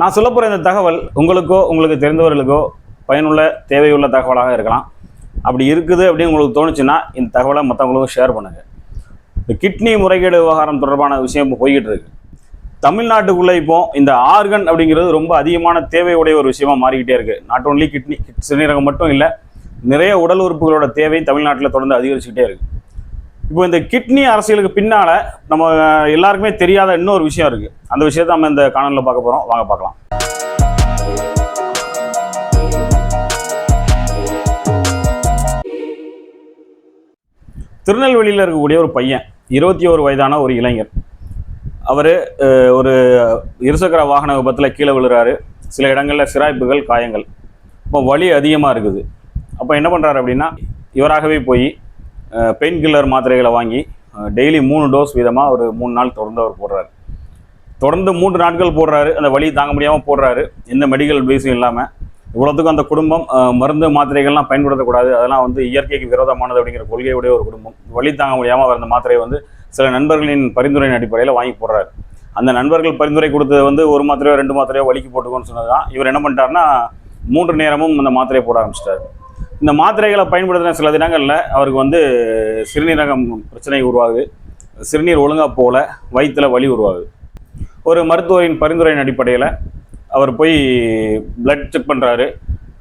நான் சொல்ல போகிற இந்த தகவல் உங்களுக்கோ உங்களுக்கு தெரிந்தவர்களுக்கோ பயனுள்ள தேவையுள்ள தகவலாக இருக்கலாம். அப்படி இருக்குது அப்படின்னு உங்களுக்கு தோணுச்சுன்னா இந்த தகவலை மற்றவங்களுக்கும் ஷேர் பண்ணுங்கள் இந்த கிட்னி முறைகேடு விவகாரம் தொடர்பான விஷயம் இப்போ போய்கிட்டு இருக்கு. தமிழ்நாட்டுக்குள்ளே இப்போ இந்த ஆர்கன் அப்படிங்கிறது ரொம்ப அதிகமான தேவையுடைய ஒரு விஷயமா மாறிக்கிட்டே இருக்குது நாட் ஓன்லி கிட்னி சிறுநீரகம் மட்டும் இல்லை நிறைய உடல் உறுப்புகளோட தேவை தமிழ்நாட்டில் தொடர்ந்து அதிகரிச்சுக்கிட்டே இருக்குது இப்போ இந்த கிட்னி அரசியலுக்கு பின்னால நம்ம எல்லாருக்குமே தெரியாத இன்னொரு விஷயம் இருக்கு. அந்த விஷயத்தை நம்ம இந்த காணொலியில் பார்க்க போறோம். வாங்க பார்க்கலாம். திருநெல்வேலியில் இருக்கக்கூடிய ஒரு பையன் இருபத்தி ஒரு வயதான ஒரு இளைஞர். அவர் ஒரு இருசக்கர வாகன விபத்தில் கீழே விழுறாரு. சில இடங்களில் சிராய்ப்புகள் காயங்கள். இப்போ வலி அதிகமாக இருக்குது. அப்போ என்ன பண்ணுறாரு அப்படின்னா இவராகவே போய் பெயின் கில்லர் மாத்திரைகளை வாங்கி டெய்லி மூணு டோஸ் வீதமாக ஒரு மூணு நாள் தொடர்ந்து அவர் போடுறாரு. தொடர்ந்து மூன்று நாட்கள் போடுறாரு. அந்த வழி தாங்க முடியாமல் போடுறாரு. எந்த மெடிக்கல் அட்வைஸும் இல்லாமல் இவ்வளோத்துக்கும் அந்த குடும்பம் மருந்து மாத்திரைகள்லாம் பயன்படுத்தக்கூடாது. அதெல்லாம் வந்து இயற்கைக்கு விரோதமானது அப்படிங்கிற கொள்கையுடைய ஒரு குடும்பம். வழி தாங்க முடியாமல் அவர் அந்த மாத்திரையை வந்து சில நண்பர்களின் பரிந்துரையின் அடிப்படையில் வாங்கி போடுறாரு. அந்த நண்பர்கள் பரிந்துரை கொடுத்தது வந்து ஒரு மாத்திரையோ ரெண்டு மாத்திரையோ வலிக்கு போட்டுக்கோன்னு சொன்னது தான் இவர் என்ன பண்ணிட்டாருன்னா மூன்று நேரமும் அந்த மாத்திரையை போட ஆரம்பிச்சிட்டாரு. இந்த மாத்திரைகளை பயன்படுத்தின சில தினங்களில் அவருக்கு வந்து சிறுநீரகம் பிரச்சனை உருவாகுது. சிறுநீர் ஒழுங்காக போல வயிற்றில் வலி உருவாகுது. ஒரு மருத்துவரின் பரிந்துரையின் அடிப்படையில் அவர் போய் பிளட் செக் பண்ணுறாரு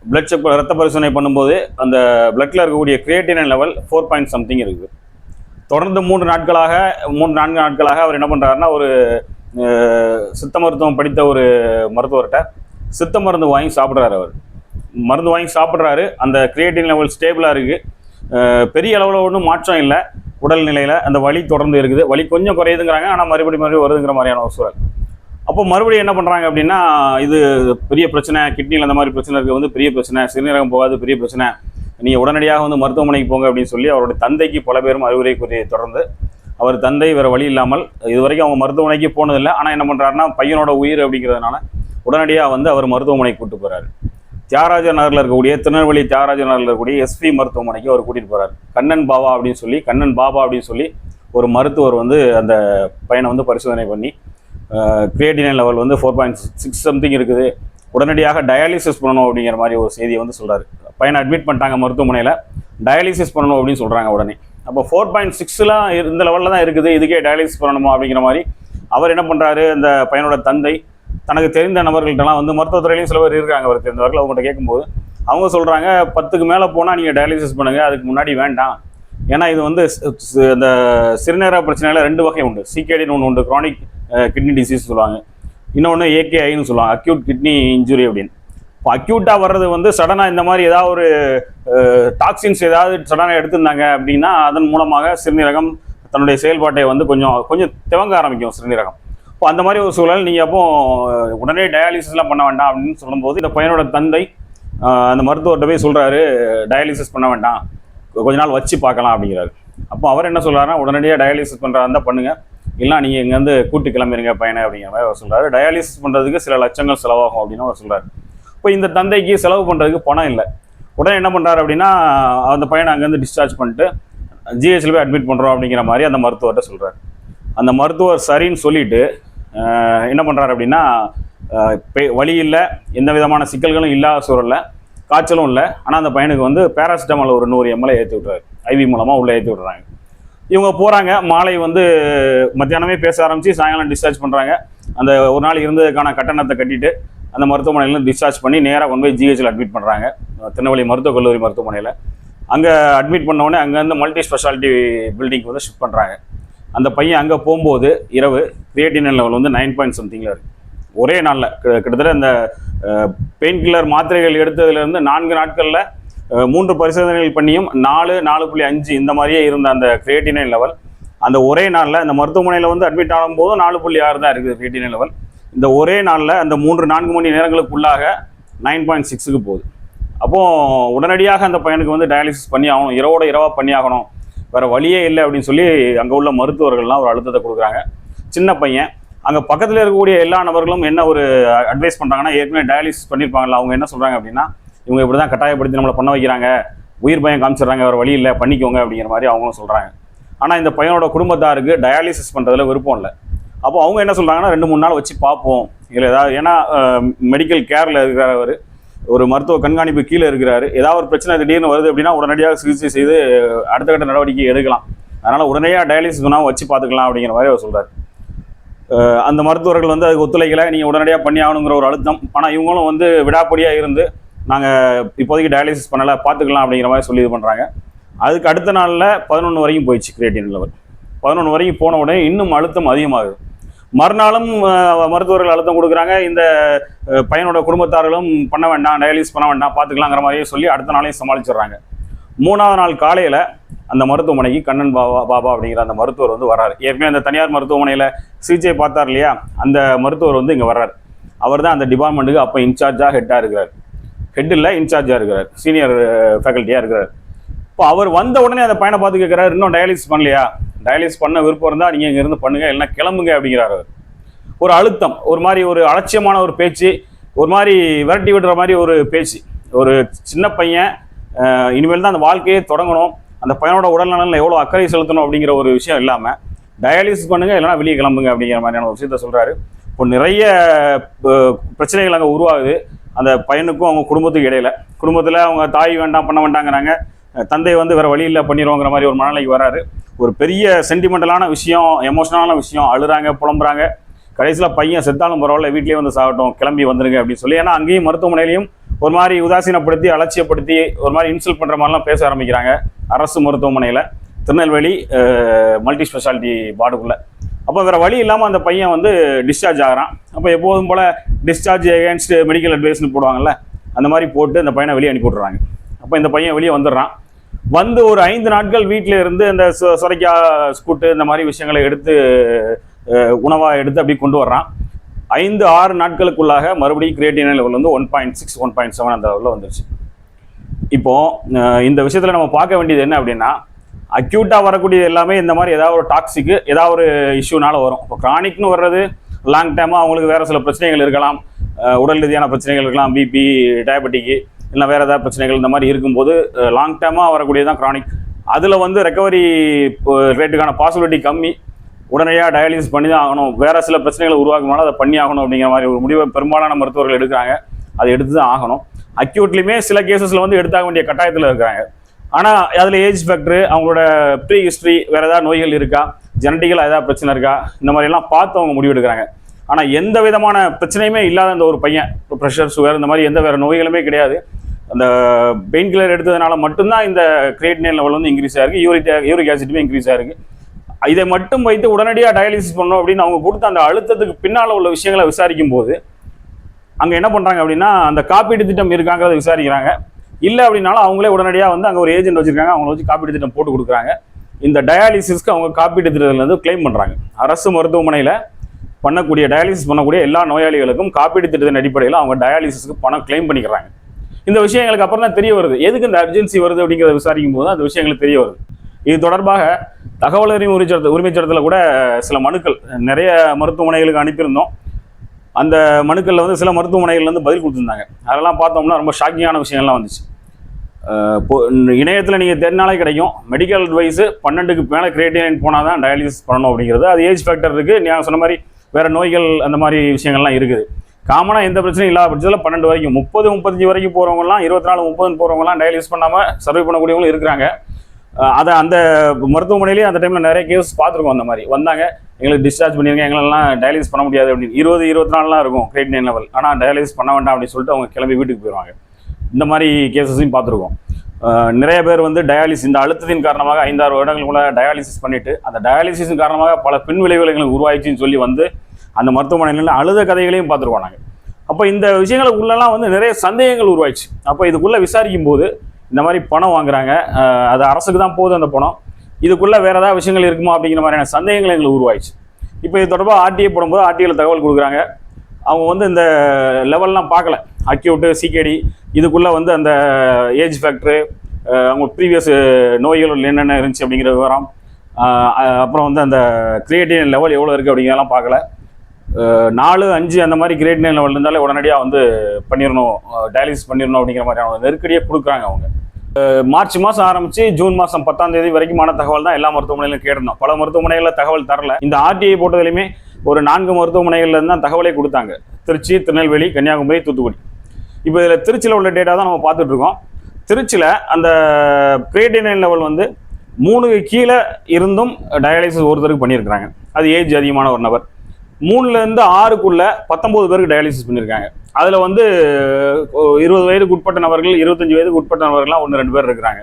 பிளட் செக் ரத்த பரிசோதனை பண்ணும்போது அந்த பிளட்டில் இருக்கக்கூடிய creatinine level four point something இருக்குது. தொடர்ந்து மூன்று நாட்களாக மூன்று நான்கு நாட்களாக அவர் என்ன பண்ணுறாருன்னா ஒரு சித்த மருத்துவம் படித்த ஒரு மருத்துவர்கிட்ட சித்த மருந்து வாங்கி சாப்பிட்றாரு அவர். மருந்து வாங்கி சாப்பிட்றாரு. அந்த கிரியேட்டின் லெவல் ஸ்டேபிளாக இருக்குது பெரிய அளவில் ஒன்றும் மாற்றம் இல்லை. உடல்நிலையில் அந்த வலி தொடர்ந்து இருக்குது. வலி கொஞ்சம் குறையுதுங்கிறாங்க. ஆனால் மறுபடியும் மறுபடியும் வருதுங்கிற மாதிரியான ஒரு சூழல். அப்போ மறுபடியும் என்ன பண்ணுறாங்க அப்படின்னா இது பெரிய பிரச்சனை கிட்னியில் அந்த மாதிரி பிரச்சனை இருக்குது வந்து பெரிய பிரச்சனை சிறுநீரகம் போகாது பெரிய பிரச்சனை. நீங்கள் உடனடியாக வந்து மருத்துவமனைக்கு போங்க அப்படின்னு சொல்லி அவருடைய தந்தைக்கு பல பேரும் அறிவுரை கூறி தொடர்ந்து அவர் தந்தை வேறு வழி இல்லாமல் இது வரைக்கும் அவங்க மருத்துவமனைக்கு போனதில்லை. ஆனால் என்ன பண்ணுறாருன்னா பையனோட உயிர் அப்படிங்கிறதுனால உடனடியாக வந்து அவர் மருத்துவமனைக்கு கூட்டு போகிறாரு தியாகராஜ நகரில் இருக்கக்கூடிய திருநெல்வேலி தியாகராஜ நகரில் இருக்கக்கூடிய எஸ்பி மருத்துவமனைக்கு அவர் கூட்டிகிட்டு போகிறார் கண்ணன் பாபா அப்படின்னு சொல்லி கண்ணன் பாபா அப்படின்னு சொல்லி ஒரு மருத்துவர் வந்து அந்த பையனை வந்து பரிசோதனை பண்ணி கிரியேட்டினின் லெவல் வந்து ஃபோர் பாயிண்ட் சிக்ஸ் சம்திங் இருக்குது. உடனடியாக டயாலிசிஸ் பண்ணணும் அப்படிங்கிற மாதிரி ஒரு செய்தியை வந்து சொல்கிறாரு பையனை அட்மிட் பண்ணிட்டாங்க மருத்துவமனையில். டயாலிசிஸ் பண்ணணும் அப்படின்னு சொல்கிறாங்க உடனே. அப்போ ஃபோர் பாயிண்ட் சிக்ஸ்லாம் இந்த லெவலில் தான் இருக்குது. இதுக்கே டயாலிசிஸ் பண்ணணுமா அப்படிங்கிற மாதிரி அவர் என்ன பண்ணுறாரு அந்த பையனோட தந்தை தனக்கு தெரிந்த நபர்கள்ட்டலாம் வந்து மருத்துவத்துறையிலையும் சில பேர் இருக்காங்க அவர் தெரிந்தவர்கள் அவங்கள்ட்ட கேட்கும்போது. அவங்க சொல்கிறாங்க பத்துக்கு மேலே போனால் நீங்கள் டயாலிசிஸ் பண்ணுங்கள் அதுக்கு முன்னாடி வேண்டாம். ஏன்னா இது வந்து அந்த இந்த சிறுநீரக பிரச்சனையில் ரெண்டு வகை உண்டு. சிகேடின்னு ஒன்று உண்டு க்ரானிக் கிட்னி டிசீஸ் சொல்லுவாங்க. இன்னொன்று ஏகேஐன்னு சொல்லுவாங்க அக்யூட் கிட்னி இன்ஜுரி அப்படின்னு. இப்போ அக்யூட்டாக வர்றது வந்து சடனாக இந்த மாதிரி ஏதாவது ஒரு டாக்ஸின்ஸ் ஏதாவது சடனாக எடுத்திருந்தாங்க அப்படின்னா அதன் மூலமாக சிறுநீரகம் தன்னுடைய செயல்பாட்டை வந்து கொஞ்சம் கொஞ்சம் திவங்க ஆரம்பிக்கும் சிறுநீரகம். இப்போ அந்த மாதிரி ஒரு சூழல் நீங்கள் அப்போ உடனே டயாலிசிஸ்லாம் பண்ண வேண்டாம் அப்படின்னு சொல்லும்போது இந்த பையனோட தந்தை அந்த மருத்துவர்கிட்ட போய் சொல்கிறாரு டயாலிசிஸ் பண்ண வேண்டாம். கொஞ்ச நாள் வச்சு பார்க்கலாம் அப்படிங்கிறாரு. அப்போ அவர் என்ன சொல்கிறாருன்னா உடனடியாக டயாலிசிஸ் பண்ணுறா இருந்தால் பண்ணுங்க. இல்லை நீங்கள் இங்கேருந்து கூட்டி கிளம்பிடுங்க பையனை அப்படிங்கிற மாதிரி அவர் சொல்கிறாரு டயாலிசிஸ் பண்ணுறதுக்கு சில லட்சங்கள் செலவாகும் அப்படின்னு அவர் சொல்கிறார் இப்போ இந்த தந்தைக்கு செலவு பண்ணுறதுக்கு பணம் இல்லை. உடனே என்ன பண்ணுறாரு அப்படின்னா அந்த பையனை அங்கேருந்து டிஸ்சார்ஜ் பண்ணிட்டு ஜிஹெச்சில் போய் அட்மிட் பண்ணுறோம் அப்படிங்கிற மாதிரி அந்த மருத்துவர்கிட்ட சொல்கிறார் அந்த மருத்துவர் சரின்னு சொல்லிட்டு என்ன பண்ணுறாரு அப்படின்னா பே வழி இல்லை எந்த விதமான சிக்கல்களும் இல்லாத சூழலில் காய்ச்சலும் இல்லை ஆனால் அந்த பையனுக்கு வந்து பேராசிட்டமால் ஒரு நூறு எம்எல்ஏ ஏற்றி விட்றாரு ஐவி மூலமாக உள்ளே ஏற்றி விட்றாங்க இவங்க போகிறாங்க மாலை வந்து மத்தியானமே பேச ஆரம்பித்து சாயங்காலம் டிஸ்சார்ஜ் பண்ணுறாங்க அந்த ஒரு நாள் இருந்ததுக்கான கட்டணத்தை கட்டிட்டு அந்த மருத்துவமனையிலேருந்து டிஸ்சார்ஜ் பண்ணி நேராக கொண்டு போய் ஜிஹெச்சில் அட்மிட் பண்ணுறாங்க திருநெல்வேலி மருத்துவக் கல்லூரி மருத்துவமனையில். அங்கே அட்மிட் பண்ண உடனே அங்கேருந்து மல்டி ஸ்பெஷாலிட்டி பில்டிங் வந்து ஷிஃப்ட் பண்ணுறாங்க அந்த பையன் அங்கே போகும்போது இரவு கிரியேட்டின் லெவல் வந்து நைன் பாயிண்ட் சம்திங்கில் இருக்குது ஒரே நாளில் கிட்டத்தட்ட அந்த பெயின் கில்லர் மாத்திரைகள் எடுத்ததுலேருந்து நான்கு நாட்களில் மூன்று பரிசோதனைகள் பண்ணியும் நாலு நாலு புள்ளி அஞ்சு இந்த மாதிரியே இருந்த அந்த கிரியேட்டினைன் லெவல் அந்த ஒரே நாளில் அந்த மருத்துவமனையில் வந்து அட்மிட் ஆகும்போதும் நாலு புள்ளி ஆறு தான் இருக்குது கிரியேட்டினின் லெவல் இந்த ஒரே நாளில் அந்த மூன்று நான்கு மணி நேரங்களுக்குள்ளாக நைன் பாயிண்ட் சிக்ஸுக்கு போகுது. அப்போது உடனடியாக அந்த பையனுக்கு வந்து டயாலிசிஸ் பண்ணி ஆகணும். இரவோட இரவாக பண்ணி ஆகணும் வேறு வழியே இல்லை அப்படின்னு சொல்லி அங்கே உள்ள மருத்துவர்கள்லாம் ஒரு அழுத்தத்தை கொடுக்குறாங்க. சின்ன பையன். அங்கே பக்கத்தில் இருக்கக்கூடிய எல்லா நபர்களும் என்ன ஒரு அட்வைஸ் பண்ணுறாங்கன்னா ஏற்கனவே டயாலிசிஸ் பண்ணியிருப்பாங்கல்ல அவங்க என்ன சொல்கிறாங்க அப்படின்னா இவங்க இப்படி தான் கட்டாயப்படுத்தி நம்மளை பண்ண வைக்கிறாங்க. உயிர் பயம் காமிச்சிடுறாங்க வேறு வழி இல்லை பண்ணிக்கோங்க அப்படிங்கிற மாதிரி அவங்களும் சொல்கிறாங்க ஆனால் இந்த பையனோட குடும்பத்தாருக்கு டயாலிசிஸ் பண்ணுறதுல விருப்பம் இல்லை. அப்போ அவங்க என்ன சொல்கிறாங்கன்னா ரெண்டு மூணு நாள் வச்சு பார்ப்போம். இல்லை ஏதாவது ஏன்னா மெடிக்கல் கேரில் இருக்கிறவர் ஒரு மருத்துவ கண்காணிப்பு கீழே இருக்கிறாரு. ஏதாவது ஒரு பிரச்சனை திடீர்னு வருது அப்படின்னா உடனடியாக சிகிச்சை செய்து அடுத்த கட்ட நடவடிக்கை எடுக்கலாம். அதனால் உடனடியாக டயாலிசிஸ் வச்சு பார்த்துக்கலாம் அப்படிங்கிற மாதிரி அவர் சொல்கிறார் அந்த மருத்துவர்கள் வந்து அதுக்கு ஒத்துழைக்கலை. நீங்கள் உடனடியாக பண்ணி ஆகணுங்கிற ஒரு அழுத்தம். ஆனால் இவங்களும் வந்து விடாப்படியாக இருந்து நாங்கள் இப்போதைக்கு டயாலிசிஸ் பண்ணலை பார்த்துக்கலாம் அப்படிங்கிற மாதிரி சொல்லி இது பண்ணுறாங்க அதுக்கு அடுத்த நாளில் பதினொன்று வரைக்கும் போயிடுச்சு கிரியேட்டின் லெவல் பதினொன்று வரைக்கும் போன உடனே இன்னும் அழுத்தம் அதிகமாகுது. மறுநாளும் மருத்துவர்கள் அழுத்தம் கொடுக்குறாங்க. இந்த பையனோட குடும்பத்தார்களும் பண்ண வேண்டாம் டயாலிசிஸ் பண்ண வேண்டாம் பார்த்துக்கலாங்கிற மாதிரியே சொல்லி அடுத்த நாளையும் சமாளிச்சிடுறாங்க. மூணாவது நாள் காலையில் அந்த மருத்துவமனைக்கு கண்ணன் பாபா பாபா அப்படிங்கிற அந்த மருத்துவர் வந்து வர்றாரு. ஏற்கனவே அந்த தனியார் மருத்துவமனையில் சிகிச்சை பார்த்தார் இல்லையா? அந்த மருத்துவர் வந்து இங்கே வர்றாரு. அவர் தான் அந்த டிபார்ட்மெண்ட்டுக்கு அப்போ இன்சார்ஜாக ஹெட்டாக இருக்கிறார். ஹெட் இல்லை இன்சார்ஜாக இருக்கிறார். சீனியர் ஃபேக்கல்ட்டியாக இருக்கிறார். இப்போ அவர் வந்த உடனே அந்த பையனை பார்த்து கேட்குறாரு இன்னும் டயாலிசிஸ் பண்ணலையா? டயாலிஸ் பண்ண விருப்பம் இருந்தால் நீங்கள் இங்கேருந்து பண்ணுங்க இல்லைனா கிளம்புங்க அப்படிங்கிறாரு அவர். ஒரு அழுத்தம் ஒரு மாதிரி ஒரு அலட்சியமான ஒரு பேச்சு ஒரு மாதிரி விரட்டி விடுற மாதிரி ஒரு பேச்சு. ஒரு சின்ன பையன் இனிமேல் தான் அந்த வாழ்க்கையே தொடங்கணும் அந்த பையனோட உடல்நலனில் எவ்வளோ அக்கறை செலுத்தணும் அப்படிங்கிற ஒரு விஷயம் இல்லாமல் டயாலிசிஸ் பண்ணுங்கள் இல்லைன்னா வெளியே கிளம்புங்க அப்படிங்கிற மாதிரியான ஒரு விஷயத்த சொல்கிறாரு இப்போ நிறைய பிரச்சனைகள் அங்கே உருவாகுது. அந்த பையனுக்கும் அவங்க குடும்பத்துக்கு இடையில. குடும்பத்தில் அவங்க தாய் வேண்டாம் பண்ண வேண்டாங்கிறாங்க. தந்தை வந்து வேறு வழி இல்லை பண்ணிடுவோங்கிற மாதிரி ஒரு மனநிலைக்கு வராரு. ஒரு பெரிய சென்டிமெண்டலான விஷயம் எமோஷனலான விஷயம். அழுறாங்க புலம்புறாங்க. கடைசியில் பையன் செத்தாலும் பரவாயில்ல வீட்லேயே வந்து சாகட்டும் கிளம்பி வந்துருங்க அப்படின்னு சொல்லி. ஏன்னா அங்கேயும் மருத்துவமனையிலையும் ஒரு மாதிரி உதாசீனப்படுத்தி அலட்சியப்படுத்தி ஒரு மாதிரி இன்சல்ட் பண்ணுற மாதிரிலாம் பேச ஆரம்பிக்கிறாங்க அரசு மருத்துவமனையில். திருநெல்வேலி மல்டி ஸ்பெஷாலிட்டி வார்டுக்குள்ளே அப்போ வேறு வழி இல்லாமல் அந்த பையன் வந்து டிஸ்சார்ஜ் ஆகிறான். அப்போ எப்போதும் போல் டிஸ்சார்ஜ் அகேன்ஸ்ட் மெடிக்கல் அட்வைஸ்னு போடுவாங்கல்ல அந்த மாதிரி போட்டு அந்த பையனை வெளியே அனுப்பி விட்றாங்க அப்போ இந்த பையன் வெளியே வந்துடுறான். வந்து ஒரு ஐந்து நாட்கள் வீட்டில் இருந்து இந்த சொ- சொரைக்காய் ஸ்கூட்டு இந்த மாதிரி விஷயங்களை எடுத்து உணவாக எடுத்து அப்படி கொண்டு வர்றான். ஐந்து ஆறு நாட்களுக்குள்ளாக மறுபடியும் கிரியேட்டின் லெவல் வந்து one point six one point seven அந்த லெவலில் வந்துருச்சு. இப்போ இந்த விஷயத்தில் நம்ம பார்க்க வேண்டியது என்ன அப்படின்னா அக்யூட்டாக வரக்கூடியது எல்லாமே இந்த மாதிரி ஏதாவது ஒரு டாக்ஸிக்கு ஏதாவது ஒரு இஷ்யூனால வரும். இப்போ கிரானிக்னு வர்றது லாங் டைமாக அவங்களுக்கு வேறு சில பிரச்சனைகள் இருக்கலாம். உடல் ரீதியான பிரச்சனைகள் இருக்கலாம். பிபி டயபெட்டிக்கு இல்லை வேறு ஏதாவது பிரச்சனைகள் இந்த மாதிரி இருக்கும்போது லாங் டைமாக வரக்கூடியது தான் க்ரானிக் அதில் வந்து ரெக்கவரி ரேட்டுக்கான பாசிபிலிட்டி கம்மி. உடனடியாக டயாலிசிஸ் பண்ணி தான் ஆகணும். வேறு சில பிரச்சனைகளை உருவாக்கினாலும் அதை பண்ணி ஆகணும் அப்படிங்கிற மாதிரி ஒரு முடிவை பெரும்பாலான மருத்துவர்கள் எடுக்கிறாங்க. அதை எடுத்து தான் ஆகணும். அக்யூட்லேயுமே சில கேசஸில் வந்து எடுத்தாக வேண்டிய கட்டாயத்தில் இருக்கிறாங்க ஆனால் அதில் ஏஜ் ஃபேக்டரு அவங்களோட ப்ரீ ஹிஸ்ட்ரி வேறு ஏதாவது நோய்கள் இருக்கா? ஜெனட்டிக்கலாக ஏதாவது பிரச்சனை இருக்கா? இந்த மாதிரிலாம் பார்த்து அவங்க முடிவு எடுக்கிறாங்க ஆனால் எந்த விதமான பிரச்சனையுமே இல்லாத அந்த ஒரு பையன் இப்போ ப்ரெஷர் சுகர் இந்த மாதிரி எந்த வேறு நோய்களுமே கிடையாது. அந்த பெயின் கில்லர் எடுத்ததுனால மட்டும்தான் இந்த கிரியேட்டின் லெவல் வந்து இன்க்ரீஸ் ஆயிருக்கு. யூரிக் யூரிக் ஆசிட்டுமே இன்க்ரீஸ் ஆயிருக்கு. இதை மட்டும் வைத்து உடனடியாக டயாலிசிஸ் பண்ணணும் அப்படின்னு அவங்க கொடுத்த அந்த அழுத்தத்துக்கு பின்னால் உள்ள விஷயங்களை விசாரிக்கும் போது அங்கே என்ன பண்ணுறாங்க அப்படின்னா அந்த காப்பீடு திட்டம் இருக்காங்கிறத விசாரிக்கிறாங்க. இல்லை அப்படின்னாலும் அவங்களே உடனடியாக வந்து அங்கே ஒரு ஏஜென்ட் வச்சுருக்காங்க. அவங்கள வச்சு காப்பீடு திட்டம் போட்டு கொடுக்குறாங்க. இந்த டயாலிசிஸ்க்கு அவங்க காப்பீட்டு திட்டத்திலேருந்து கிளைம் பண்ணுறாங்க அரசு மருத்துவமனையில் பண்ணக்கூடிய டயாலிசிஸ் பண்ணக்கூடிய எல்லா நோயாளிகளுக்கும் காப்பீடு திட்டத்தின் அடிப்படையில் அவங்க டயாலிசிஸ்க்கு பணம் கிளைம் பண்ணிக்கிறாங்க. இந்த விஷயங்களுக்கு அப்புறம் தான் தெரிய வருது. எதுக்கு இந்த அர்ஜென்சி வருது அப்படிங்கிறத விசாரிக்கும் போது அந்த விஷயங்களுக்கு தெரிய வருது. இது தொடர்பாக தகவல் அறிவு உரிமை உரிமை சட்டத்தில் கூட சில மனுக்கள் நிறைய மருத்துவமனைகளுக்கு அனுப்பியிருந்தோம். அந்த மனுக்களில் வந்து சில மருத்துவமனைகள் வந்து பதில் கொடுத்துருந்தாங்க. அதெல்லாம் பார்த்தோம்னா ரொம்ப ஷாக்கிங்கான விஷயங்கள்லாம் வந்துச்சு. இப்போ இணையத்தில் நீங்கள் தேடினாலே கிடைக்கும். மெடிக்கல் அட்வைஸு பன்னெண்டுக்கு மேலே கிரியேட்டின் போனால் தான் டயாலிசிஸ் பண்ணணும் அப்படிங்கிறது. அது ஏஜ் ஃபேக்டர் இருக்குது நான் சொன்ன மாதிரி வேறு நோய்கள் அந்த மாதிரி விஷயங்கள்லாம் இருக்குது. காமனாக எந்த பிரச்சனையும் இல்லாத பட்சத்தில் பன்னெண்டு வரைக்கும். முப்பது முப்பத்தஞ்சு வரைக்கும் போகிறவங்கலாம் இருபத்தி நாலு முப்பதுன்னு போகிறவங்கலாம் டயாலிசிஸ் பண்ணாமல் சர்வை பண்ணக்கூடியவங்களும் இருக்கிறாங்க. அதை அந்த மருத்துவமனையிலேயே அந்த டைமில் நிறைய கேஸ் பார்த்துருக்கோம் அந்த மாதிரி. வந்தாங்க எங்களுக்கு டிஸ்சார்ஜ் பண்ணிருங்க எங்களெல்லாம் டயாலிசிஸ் பண்ண முடியாது அப்படின்னு. இருபது இருபத்தி நாலுலாம் இருக்கும் கிரியேட்டின் லெவல் ஆனால் டயாலிசிஸ் பண்ண வேண்டாம் அப்படின்னு சொல்லிட்டு அவங்க கிளம்பி வீட்டுக்கு போயிடுவாங்க இந்த மாதிரி கேசஸையும் பார்த்துருக்கோம். நிறைய பேர் வந்து டயாலிசிஸ் இந்த அழுத்தத்தின் காரணமாக ஐந்தாறு வருடங்களுக்குள்ள டயாலிசிஸ் பண்ணிட்டு அந்த டயாலிசிஸின் காரணமாக பல பின் விளைவுகள் எங்களுக்கு உருவாயிடுச்சுன்னு சொல்லி வந்து அந்த மருத்துவமனையில் அழுத கதைகளையும் பார்த்துருக்கோம் நாங்கள் அப்போ இந்த விஷயங்களுக்குள்ளெல்லாம் வந்து நிறைய சந்தேகங்கள் உருவாயிடுச்சு. அப்போ இதுக்குள்ளே விசாரிக்கும் போது இந்த மாதிரி பணம் வாங்குறாங்க. அது அரசுக்கு தான் போகுது அந்த பணம். இதுக்குள்ளே வேறு ஏதாவது விஷயங்கள் இருக்குமா அப்படிங்கிற மாதிரியான சந்தேகங்கள் எங்களுக்கு உருவாயிடுச்சு. இப்போ இது தொடர்பாக ஆர்டிஐ போடும்போது ஆர்டிஐயில் தகவல் கொடுக்குறாங்க. அவங்க வந்து இந்த லெவல்லாம் பார்க்கல. அக்யூட்டு சிகேடி இதுக்குள்ளே வந்து அந்த ஏஜ் ஃபேக்டரு அவங்க ப்ரீவியஸ் நோய்கள் என்னென்ன இருந்துச்சு அப்படிங்கிற விவரம் அப்புறம் வந்து அந்த கிரியேட்டிவ் லெவல் எவ்வளோ இருக்குது அப்படிங்கிறதெல்லாம் பார்க்கல. நாலு அஞ்சு அந்த மாதிரி கிரேட் நைன் லெவல் இருந்தாலே உடனடியாக வந்து பண்ணிடணும் டயாலிசிஸ் பண்ணிடணும் அப்படிங்கிற மாதிரியான ஒரு நெருக்கடியை கொடுக்குறாங்க அவங்க. மார்ச் மாதம் ஆரம்பித்து ஜூன் மாதம் பத்தாம் தேதி வரைக்குமான தகவல் தான் எல்லா மருத்துவமனையிலும் கேட்டிருந்தோம். பல மருத்துவமனைகளில் தகவல் தரல. இந்த ஆர்டிஐ போட்டதுலையுமே ஒரு நான்கு மருத்துவமனைகள்லேருந்து தான் தகவலை கொடுத்தாங்க. திருச்சி திருநெல்வேலி கன்னியாகுமரி தூத்துக்குடி. இப்போ இதில் திருச்சியில் உள்ள டேட்டா தான் நம்ம பார்த்துட்ருக்கோம் திருச்சியில் அந்த கிரியேட்டினைன் லெவல் வந்து மூணு கீழே இருந்தும் டயாலிசிஸ் ஒருத்தருக்கு பண்ணியிருக்கிறாங்க. அது ஏஜ் அதிகமான ஒரு நபர். மூணுலேருந்து ஆறுக்குள்ள பத்தொம்போது பேருக்கு டயாலிசிஸ் பண்ணியிருக்காங்க அதில் வந்து இருபது வயதுக்கு உட்பட்ட நபர்கள் இருபத்தஞ்சு வயதுக்கு உட்பட்ட நபர்கள்லாம் ஒன்று ரெண்டு பேர் இருக்கிறாங்க.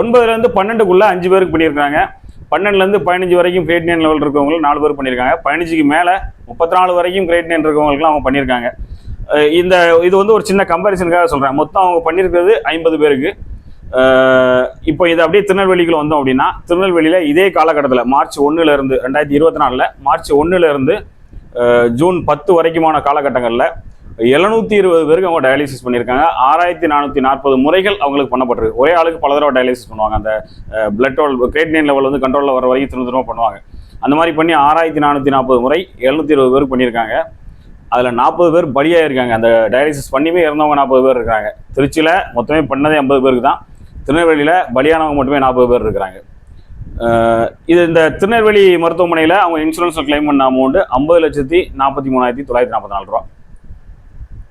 ஒன்பதுலேருந்து பன்னெண்டுக்குள்ள அஞ்சு பேருக்கு பண்ணியிருக்காங்க. பன்னெண்டுலேருந்து பதினஞ்சு வரைக்கும் கிரேட் நைன் லெவல் இருக்கவங்களும் நாலு பேர் பண்ணியிருக்காங்க. பதினஞ்சுக்கு மேலே முப்பத்தி நாலு வரைக்கும் கிரேட் நைன் இருக்கவங்களுக்குலாம் அவங்க பண்ணியிருக்காங்க. இந்த இது வந்து ஒரு சின்ன கம்பேரிசனுக்காக சொல்கிறேன் மொத்தம் அவங்க பண்ணியிருக்கிறது ஐம்பது பேருக்கு. இப்போ இது அப்படியே திருநெல்வேலிக்குள்ள வந்தோம் அப்படின்னா திருநெல்வேலியில் இதே காலகட்டத்தில் மார்ச் ஒன்றுலேருந்து இருந்து ரெண்டாயிரத்தி இருபத்தி நாலில் மார்ச் ஒன்றுலேருந்து இருந்து ஜூன் பத்து வரைக்குமான காலகட்டங்களில் எழுநூத்தி இருபது பேருக்கு அவங்க டயாலிசிஸ் பண்ணியிருக்காங்க. ஆறாயிரத்தி நானூற்றி நாற்பது முறைகள் அவங்களுக்கு பண்ணப்பட்டிருக்கு. ஒரே ஆளுக்கு பல தடவை டயாலிசிஸ் பண்ணுவாங்க. அந்த பிளட் கிரேட்னைன் லெவல் வந்து கண்ட்ரோலில் வர வரைக்கும் திரும்ப திரும்ப பண்ணுவாங்க. அந்த மாதிரி பண்ணி ஆறாயிரத்தி நானூற்றி நாற்பது முறை எழுநூத்தி இருபது பேருக்கு பண்ணியிருக்காங்க. அதில் நாற்பது பேர் பலியாக இருக்காங்க அந்த டயாலிசிஸ் பண்ணியுமே இறந்தவங்க நாற்பது பேர் இருக்காங்க. திருச்சியில் மொத்தமே பண்ணதே ஐம்பது பேருக்கு தான். திருநெல்வேலியில் பலியானவங்க மட்டுமே நாற்பது பேர் இருக்கிறாங்க. இது இந்த திருநெல்வேலி மருத்துவமனையில் அவங்க இன்சூரன்ஸில் கிளைம் பண்ண அமௌண்ட் ஐம்பது லட்சத்தி நாற்பத்தி மூணாயிரத்தி தொள்ளாயிரத்தி நாற்பத்தி நாலு ரூபா.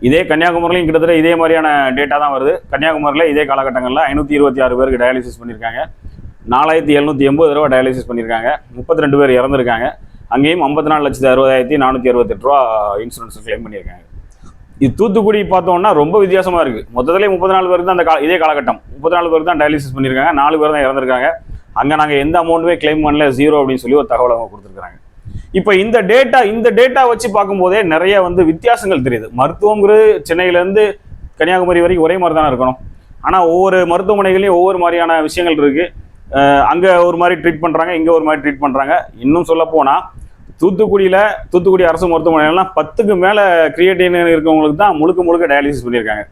இதே கன்னியாகுமரிலையும் கிட்டத்தட்ட இதே மாதிரியான டேட்டா தான் வருது. கன்னியாகுமரியில் இதே காலகட்டங்களில் ஐநூற்றி இருபத்தி ஆறு பேருக்கு டயாலிசிஸ் பண்ணியிருக்காங்க நாலாயிரத்தி எழுநூற்றி எண்பது ரூபா டயாலிசிஸ் பண்ணியிருக்காங்க முப்பத்தி ரெண்டு பேர் இறந்துருக்காங்க. அங்கேயும் ஐம்பத்தி நாலு லட்சத்தி அறுபதாயிரத்தி நானூற்றி அறுபத்தெட்டு ரூபா இன்சூரன்ஸ் கிளைம் பண்ணியிருக்காங்க இது தூத்துக்குடி பார்த்தோம்னா ரொம்ப வித்தியாசமா இருக்கு. மொத்தத்திலே முப்பத்தி நாலு பேருக்கு தான் அந்த கா இதே காலகட்டம். முப்பத்தி நாலு பேருக்கு தான் டயாலிசிஸ் பண்ணியிருக்காங்க நாலு பேர் தான் இறந்துருக்காங்க. அங்கே நாங்கள் எந்த அமௌண்ட்டுமே கிளைம் பண்ணல ஜீரோ அப்படின்னு சொல்லி ஒரு தகவல் அவங்க கொடுத்துருக்காங்க. இப்போ இந்த டேட்டா இந்த டேட்டா வச்சு பார்க்கும்போதே நிறைய வந்து வித்தியாசங்கள் தெரியுது. மருத்துவங்கிறது சென்னையிலேருந்து கன்னியாகுமரி வரைக்கும் ஒரே மாதிரி தானே இருக்கணும். ஆனால் ஒவ்வொரு மருத்துவமனைகளையும் ஒவ்வொரு மாதிரியான விஷயங்கள் இருக்குது அங்கே ஒரு மாதிரி ட்ரீட் பண்ணுறாங்க இங்கே ஒரு மாதிரி ட்ரீட் பண்ணுறாங்க இன்னும் சொல்லப்போனால் தூத்துக்குடியில் தூத்துக்குடி அரசு மருத்துவமனைலாம் பத்துக்கு மேலே கிரியேட்டின் இருக்கவங்களுக்கு தான் முழுக்க முழுக்க டயாலிசிஸ் பண்ணியிருக்காங்க.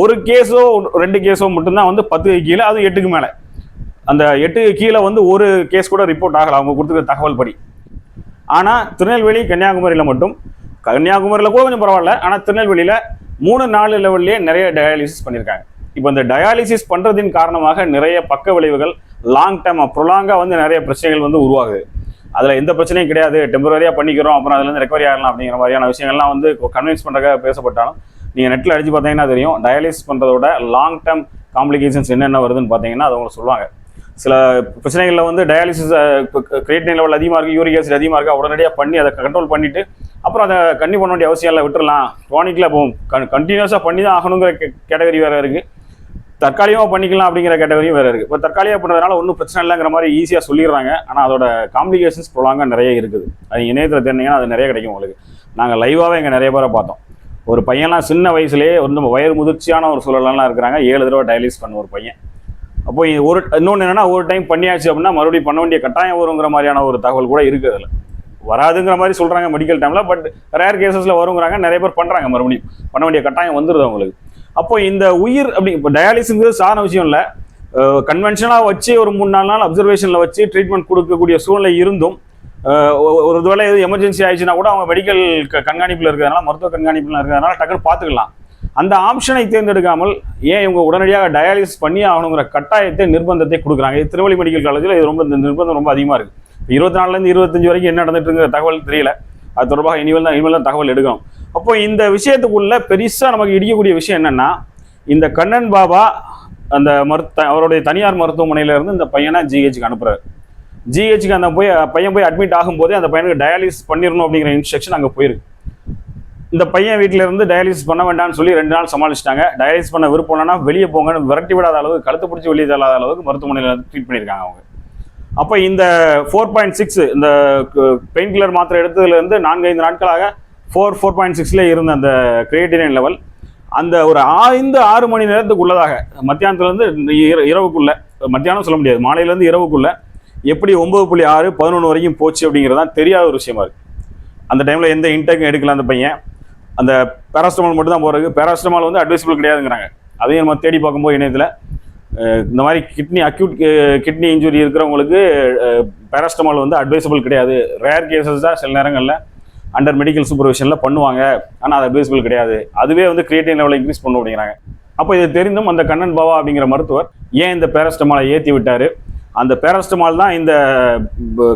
ஒரு கேஸோ ரெண்டு கேஸோ மட்டும்தான் வந்து பத்துக்கு கீழே அது எட்டுக்கு மேலே. அந்த எட்டுக்கு கீழே வந்து ஒரு கேஸ் கூட ரிப்போர்ட் ஆகலை. அவங்க கொடுத்துருக்க தகவல் படி. ஆனால் திருநெல்வேலி கன்னியாகுமரியில் மட்டும் கன்னியாகுமரியில் கூட கொஞ்சம் பரவாயில்ல. ஆனால் திருநெல்வேலியில் மூணு நாலு லெவல்லே நிறைய டயாலிசிஸ் பண்ணியிருக்காங்க. இப்போ இந்த டயாலிசிஸ் பண்ணுறதின் காரணமாக நிறைய பக்க விளைவுகள் லாங் டேர்ம் ப்ரொலாங்காக வந்து நிறைய பிரச்சனைகள் வந்து உருவாகுது. அதில் எந்த பிரச்சனையும் கிடையாது. டெம்பரரியாக பண்ணிக்கிறோம். அப்புறம் அதுலேருந்து ரெக்கவரி ஆகலாம் அப்படிங்கிற மாதிரியான விஷயங்கள்லாம் வந்து கன்வின்ஸ் பண்ணுறக்காக பேசப்பட்டாலும் நீங்கள் நெட்டில் அடிச்சு பார்த்தீங்கன்னா தெரியும். டயாலிசிஸ் பண்ணுறதோட லாங் டேர்ம் காம்ப்ளிகேஷன்ஸ் என்னென்ன வருதுன்னு பார்த்தீங்கன்னா அது அவங்க சொல்லுவாங்க. சில பிரச்சனைகளில் வந்து டயாலிசிஸ் கிரியேட்டின் லெவல் அதிகமாக இருக்குது யூரிக் ஆசிட் அதிகமாக இருக்குது உடனடியாக பண்ணி அதை கண்ட்ரோல் பண்ணிட்டு அப்புறம் அதை கண்டி பண்ண வேண்டிய அவசியம் இல்லை விட்டுறலாம். க்ரானிக்கில் கன் கண்டினியூஸாக பண்ணி தான் ஆகணுங்கிற கேட்டகரி வேறு இருக்குது தற்காலிகமாக பண்ணிக்கலாம் அப்படிங்கிற கேட்டகரியும் வேறு இருக்குது இப்போ தற்காலிகமாக பண்ணுறதுனால ஒன்றும் பிரச்சனை இல்லைங்கிற மாதிரி ஈஸியாக சொல்லிடுறாங்க. ஆனால் அதோட காம்ப்ளிகேஷன்ஸ் ப்ரொலாங்காக நிறைய இருக்குது. அது இணையத்தில் தெரிஞ்சிங்கன்னா அது நிறைய கிடைக்கும் உங்களுக்கு. நாங்கள் லைவாகவே இங்கே நிறைய பேரை பார்த்தோம். ஒரு பையன்லாம் சின்ன வயசுலேயே வந்து வயது முதிர்ச்சியான ஒரு சூழலெல்லாம் இருக்கிறாங்க. ஏழு தடவை டயலிஸ் பண்ண ஒரு பையன். அப்போ இது ஒரு இன்னொன்று என்னென்னா ஒரு டைம் பண்ணியாச்சு அப்படின்னா மறுபடியும் பண்ண வேண்டிய கட்டாயம் வருங்கிற மாதிரியான ஒரு தகவல் கூட இருக்குது அதில். வராதுங்கிற மாதிரி சொல்கிறாங்க மெடிக்கல் டைமில் பட் ரேர் கேசஸில் வருங்கிறாங்க. நிறைய பேர் பண்ணுறாங்க மறுபடியும். பண்ண வேண்டிய கட்டாயம் வந்துடுது அவங்களுக்கு. அப்போ இந்த உயிர் அப்படி இப்போ டயாலிசிஸ்ங்கிறது சாதாரண விஷயம் இல்லை. கன்வென்ஷனாக வச்சு ஒரு மூணு நாலு நாள் அப்சர்வேஷனில் வச்சு ட்ரீட்மெண்ட் கொடுக்கக்கூடிய சூழ்நிலை இருந்தும் ஒரு வேளை எது எமர்ஜென்சி ஆயிடுச்சுன்னா கூட அவங்க மெடிக்கல் கண்காணிப்பில் இருக்கிறதுனால மருத்துவ கண்காணிப்பில் இருக்கிறதுனால டக்குன்னு பார்த்துக்கலாம். அந்த ஆப்ஷனை தேர்ந்தெடுக்காமல் ஏன் இவங்க உடனடியாக டயாலிசிஸ் பண்ணி ஆகணுங்கிற கட்டாயத்தை நிர்பந்தத்தை கொடுக்குறாங்க. இது திருவள்ளி மெடிக்கல் காலேஜில் இது ரொம்ப இந்த நிர்பந்தம் ரொம்ப அதிகமாக இருக்குது இருபத்தி நாலுலேருந்து இருபத்தஞ்சு வரைக்கும் என்ன நடந்துட்டுங்கிற தகவல் தெரியல. அது தொடர்பாக இனிமேல் தான் இனிமேல் தான் தகவல் எடுக்கணும். அப்போ இந்த விஷயத்துக்குள்ள பெருசாக நமக்கு இடிக்கக்கூடிய விஷயம் என்னன்னா இந்த கண்ணன் பாபா அந்த மருத்த அவருடைய தனியார் மருத்துவமனையில இருந்து இந்த பையனை ஜிஹெச்சுக்கு அனுப்புறாரு. ஜிஹெச்சுக்கு அந்த போய் பையன் போய் அட்மிட் ஆகும்போதே அந்த பையனுக்கு டயாலிசிஸ் பண்ணிடணும் அப்படிங்கிற இன்ஸ்ட்ரக்ஷன் அங்கே போயிருக்கு. இந்த பையன் வீட்டில இருந்து டயாலிசிஸ் பண்ண வேண்டாம்னு சொல்லி ரெண்டு நாள் சமாளிச்சிட்டாங்க. டயாலிசிஸ் பண்ண விருப்பம் வெளியே போங்கன்னு விரட்டி விடாத அளவுக்கு கழுத்து பிடிச்சி வெளியே தள்ளாத அளவுக்கு மருத்துவமனையில் ட்ரீட் பண்ணியிருக்காங்க அவங்க. அப்போ இந்த ஃபோர் பாயிண்ட் சிக்ஸ் இந்த uh, பெயின் கில்லர் மாத்திரை எடுத்ததுலேருந்து நான்கு ஐந்து நாட்களாக ஃபோர் ஃபோர் பாயிண்ட் சிக்ஸில் இருந்த அந்த கிரியேட்டினின் லெவல் அந்த ஒரு ஐந்து ஆறு மணி நேரத்துக்கு உள்ளதாக மத்தியானத்துலேருந்து இர மத்தியானம் சொல்ல முடியாது மாலையிலேருந்து இரவுக்குள்ளே எப்படி ஒம்பது புள்ளி ஆறு பதினொன்று வரைக்கும் போச்சு அப்படிங்கிறது தான் தெரியாத ஒரு விஷயமா இருக்குது அந்த டைமில் எந்த இன்டேக்கும் எடுக்கல அந்த பையன். அந்த பேராஸ்டமால் மட்டும் தான் போகிறது பேராஸ்டமால் வந்து அட்வைசபிள் கிடையாதுங்கிறாங்க. அதையும் நம்ம தேடி பார்க்கும்போது இணையத்தில் இந்த மாதிரி கிட்னி அக்யூட் கிட்னி இன்ஜுரி இருக்கிறவங்களுக்கு பேராஸ்டமால் வந்து அட்வைசபிள் கிடையாது. ரேர் கேசஸ் தான் சில நேரங்களில் அண்டர் மெடிக்கல் சூப்பர்விஷனில் பண்ணுவாங்க. ஆனால் அது அட்வைசபிள் கிடையாது. அதுவே வந்து கிரியேட்டின் லெவலில் இன்க்ரீஸ் பண்ணும் அப்படிங்கிறாங்க. அப்போ இது தெரிந்தும் அந்த கண்ணன் பாவா அப்படிங்கிற மருத்துவர் ஏன் இந்த பேரஸ்டமாலை ஏற்றி விட்டார்? அந்த பேரஸ்டமால் தான் இந்த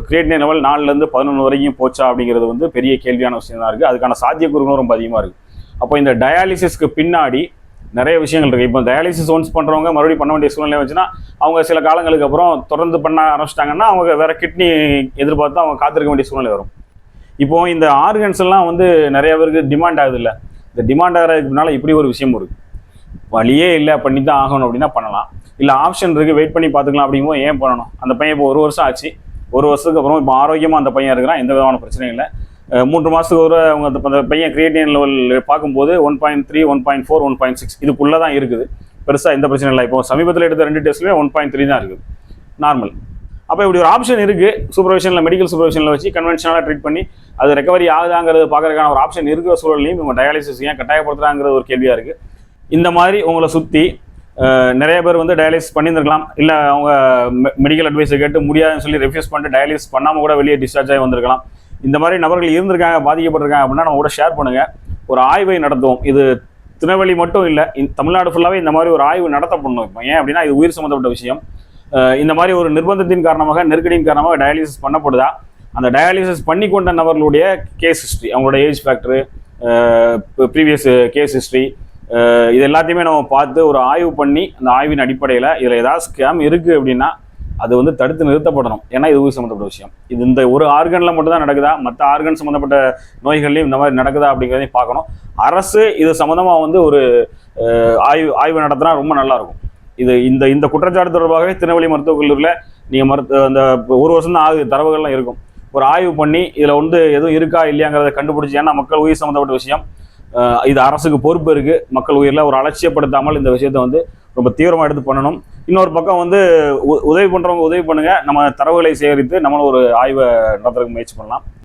கிரியேட்டின் லெவல் நாலுலேருந்து பதினொன்று வரைக்கும் போச்சா அப்படிங்கிறது வந்து பெரிய கேள்வியான விஷயம் தான் இருக்குது அதுக்கான சாத்தியக்கூறுகளும் ரொம்ப அதிகமாக இருக்குது அப்போ இந்த டயாலிசிஸ்க்கு பின்னாடி நிறைய விஷயங்கள் இருக்குது இப்போ டயாலிசிஸ் ஒன்ஸ் பண்ணுறவங்க மறுபடியும் பண்ண வேண்டிய சூழ்நிலை வச்சுன்னா அவங்க சில காலங்களுக்கு அப்புறம் தொடர்ந்து பண்ண ஆரம்பிச்சிட்டாங்கன்னா அவங்க வேற கிட்னி எதிர்பார்த்து அவங்க காத்திருக்க வேண்டிய சூழ்நிலை வரும். இப்போ இந்த ஆர்கன்ஸ் எல்லாம் வந்து நிறைய பேருக்கு டிமாண்ட் ஆகுது இல்லை இந்த டிமாண்ட் ஆகிறதுக்கு இப்படி ஒரு விஷயம் இருக்கு. வழியே இல்லை பண்ணி தான் ஆகணும் அப்படின்னா பண்ணலாம். இல்லை ஆப்ஷன் இருக்குது வெயிட் பண்ணி பார்த்துக்கலாம் அப்படிங்கும்போது ஏன் பண்ணணும்? அந்த பையன் இப்போ ஒரு வருஷம் ஆச்சு. ஒரு வருஷத்துக்கு அப்புறம் இப்போ ஆரோக்கியமாக அந்த பையன் இருக்கிறான் எந்த விதமான பிரச்சனையும் இல்லை. மூன்று மாதத்துக்கு ஒரு அவங்க அந்த பையன் கிரியேட்டிவ் லெவல் பார்க்கும்போது one point three one point four one point six இதுக்குள்ளே தான் இருக்குது. பெருசாக எந்த பிரச்சனையும் இல்லை. இப்போ சமீபத்தில் எடுத்த ரெண்டு டெஸ்ட்லேயே ஒன் பாயிண்ட் த்ரீ தான் இருக்குது. நார்மல் அப்போ இப்படி ஒரு ஆப்ஷன் இருக்குது சூப்பர்விஷனில் மெடிக்கல் சூப்பர்விஷனில் வச்சு கன்வென்ஷனலாக ட்ரீட் பண்ணி அது ரெக்கவரி ஆகுதாங்கிறது பார்க்கறதுக்கான ஒரு ஆப்ஷன் இருக்கிற சூழல்லையும் இவங்க டயாலிசிஸ் ஏன் கட்டாயப்படுத்துறாங்கிறது ஒரு கேள்வியாக இருக்குது இந்த மாதிரி உங்களை சுற்றி நிறைய பேர் வந்து டயாலிசிஸ் பண்ணியிருந்திருக்கலாம். இல்லை அவங்க மெடிக்கல் அட்வைஸை கேட்டு முடியாதுன்னு சொல்லி ரெஃப்யூஸ் பண்ணிட்டு டயாலிசிஸ் பண்ணாமல் கூட வெளியே டிஸ்சார்ஜ் ஆகி வந்திருக்கலாம். இந்த மாதிரி நபர்கள் இருந்திருக்காங்க பாதிக்கப்பட்டிருக்காங்க அப்படின்னா நம்ம கூட ஷேர் பண்ணுங்கள் ஒரு ஆய்வை நடத்துவோம். இது திருநெல்வேலி மட்டும் இல்லை தமிழ்நாடு ஃபுல்லாகவே இந்த மாதிரி ஒரு ஆய்வு நடத்தப்படணும். இப்போ ஏன் அப்படின்னா இது உயிர் சம்மந்தப்பட்ட விஷயம். இந்த மாதிரி ஒரு நிர்பந்தத்தின் காரணமாக நெருக்கடியின் காரணமாக டயாலிசிஸ் பண்ணப்படுதா? அந்த டயாலிசிஸ் பண்ணி கொண்ட நபர்களுடைய கேஸ் ஹிஸ்ட்ரி அவங்களோட age factor previous case history இது எல்லாத்தையுமே நம்ம பார்த்து ஒரு ஆய்வு பண்ணி அந்த ஆய்வின் அடிப்படையில் இதில் ஏதாவது ஸ்கேம் இருக்குது அப்படின்னா அது வந்து தடுத்து நிறுத்தப்படணும். ஏன்னா இது உயிர் சம்மந்தப்பட்ட விஷயம். இது இந்த ஒரு ஆர்கனில் மட்டும்தான் நடக்குதா? மற்ற ஆர்கன் சம்மந்தப்பட்ட நோய்கள்லையும் இந்த மாதிரி நடக்குதா அப்படிங்கிறதையும் பார்க்கணும். அரசு இது சம்மந்தமாக வந்து ஒரு ஆய்வு ஆய்வு நடத்தினா ரொம்ப நல்லாயிருக்கும் இது இந்த இந்த குற்றச்சாட்டு தொடர்பாகவே திருநெல்வேலி மருத்துவக் கல்லூரியில் நீங்கள் மருத்துவ அந்த ஒரு வருஷம் தான் ஆகுது தரவுகள்லாம் இருக்கும். ஒரு ஆய்வு பண்ணி இதில் வந்து எதுவும் இருக்கா இல்லையாங்கிறத கண்டுபிடிச்சி ஏன்னா மக்கள் உயிர் சம்மந்தப்பட்ட விஷயம். இது அரசுக்கு பொறுப்பு இருக்குது மக்கள் உயிரில் ஒரு அலட்சியப்படுத்தாமல் இந்த விஷயத்தை வந்து ரொம்ப தீவிரமாக எடுத்து பண்ணணும். இன்னொரு பக்கம் வந்து உ- உதவி பண்ணுறவங்க உதவி பண்ணுங்கள் நம்ம தரவுகளை சேகரித்து நம்மளும் ஒரு ஆய்வை நடத்துறதுக்கு முயற்சி பண்ணலாம்.